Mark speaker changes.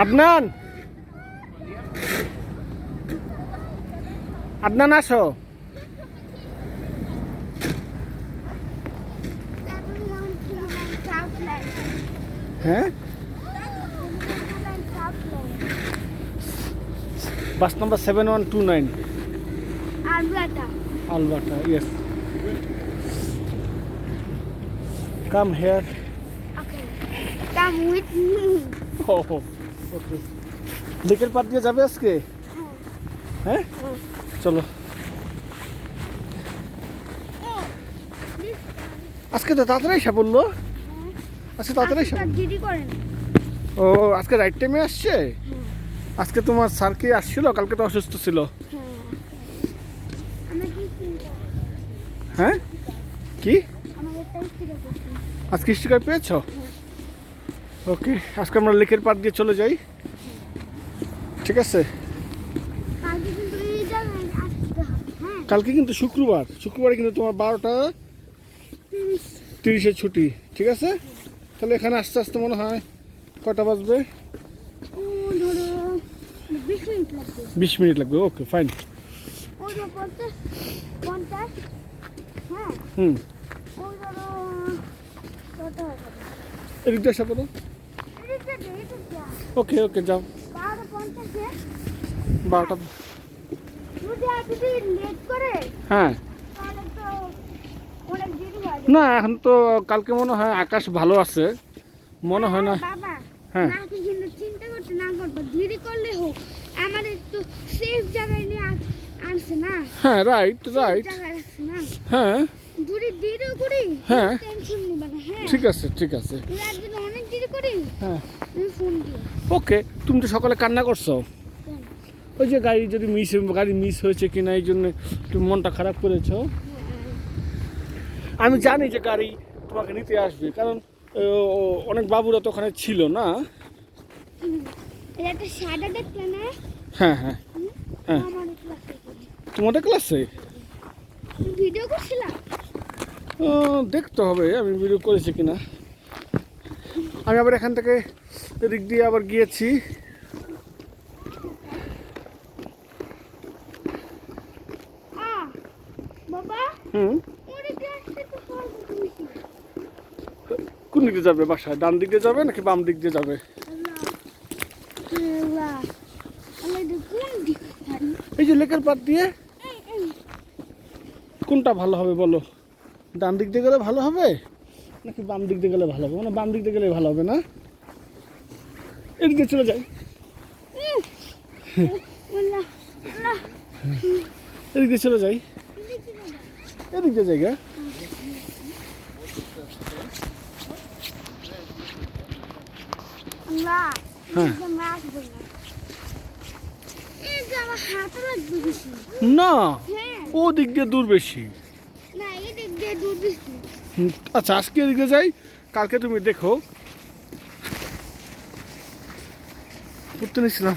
Speaker 1: আদনান? আদনান আসো। হ্যাঁ? Bus number seven one two nine. Alberta yes come here
Speaker 2: me.
Speaker 1: ও okay লেকের পাত দিয়ে যাবে আজকে? হ্যাঁ? চলো। আজকে তো তাড়াতাড়ি এসে পড়ল আজকে তাড়াতাড়ি এসে ও আজকে রাইট টাইমে আসছে? আজকে তোমার স্যার কি আসছিল? কালকে তো অসুস্থ ছিল।
Speaker 2: হ্যাঁ? কি?
Speaker 1: আজকে স্টিকার পেয়েছ? ওকে আজকে আমরা লেকের পাড় দিয়ে চলে যাই। ঠিক আছে?
Speaker 2: কালকে কিন্তু হ্যাঁ।
Speaker 1: কালকে কিন্তু শুক্রবার। শুক্রবারে কিন্তু তোমার বারোটা
Speaker 2: তিরিশ
Speaker 1: ছুটি ঠিক আছে? তাহলে এখানে আস্তে আস্তে মনে হয় কটা বাজবে?
Speaker 2: বিশ মিনিট লাগবে।
Speaker 1: Okay fine.
Speaker 2: হ্যাঁ।
Speaker 1: হুম।
Speaker 2: ওই ধরো কত হবে
Speaker 1: এদিক দিয়ে আসা করো। ওকে ওকে যাও
Speaker 2: বারোটা
Speaker 1: হ্যাঁ।
Speaker 2: দেরি হয়ে
Speaker 1: না এখন তো কালকে মনে হয় আকাশ ভালো আছে। মনে হয় না। হ্যাঁ।
Speaker 2: চিন্তা করতে না করব দেরি করলে হোক আমাদের তো সেফ জায়গায় নিয়ে আনছে না।
Speaker 1: হ্যাঁ। রাইট রাইট হ্যাঁ।
Speaker 2: যদি দেরিও করি
Speaker 1: হ্যাঁ।
Speaker 2: হ্যাঁ
Speaker 1: ঠিক আছে ঠিক আছে
Speaker 2: রাত যদি অনেক দেরি করি?
Speaker 1: হ্যাঁ। ওকে তুমি তো সকালে কান্না করছ? ওই যে গাড়ি যদি মিস গাড়ি মিস হয়েছে কিনা এই জন্য তুমি মনটা খারাপ করেছ? আমি জানি যে গাড়ি তোমাকে নিতে আসবে কারণ অনেক বাবুরা তো ওখানে ছিল না। হ্যাঁ হ্যাঁ। হ্যাঁ। তোমাদের ক্লাসে
Speaker 2: ভিডিও করছিলাম
Speaker 1: দেখতে হবে আমি ভিডিও করেছি কিনা। আমি আবার এখান থেকে এদিক দিয়ে আবার গিয়েছি। হুম? কোন দিকে যাবে বাসায়? ডান দিক দিয়ে যাবে নাকি বাম দিক দিয়ে যাবে?
Speaker 2: দিক
Speaker 1: এই যে লেকের পাত দিয়ে। কোনটা ভালো হবে বলো? ডান দিক দিয়ে গেলে ভালো হবে? নাকি বাম দিক দিয়ে গেলে ভালো হবে? মানে বাম দিক দিয়ে গেলে ভালো হবে না? এদিকে চলে যাই। এদিক চলে যাই। এদিক জায়গা হ্যাঁ। না ও দিক দিয়ে দূর বেশি।
Speaker 2: না এই দিক দিয়ে দুধ বেশি।
Speaker 1: আচ্ছা আজকে এদিকে যাই। কালকে তুমি দেখো। করতে নিয়েছিলাম।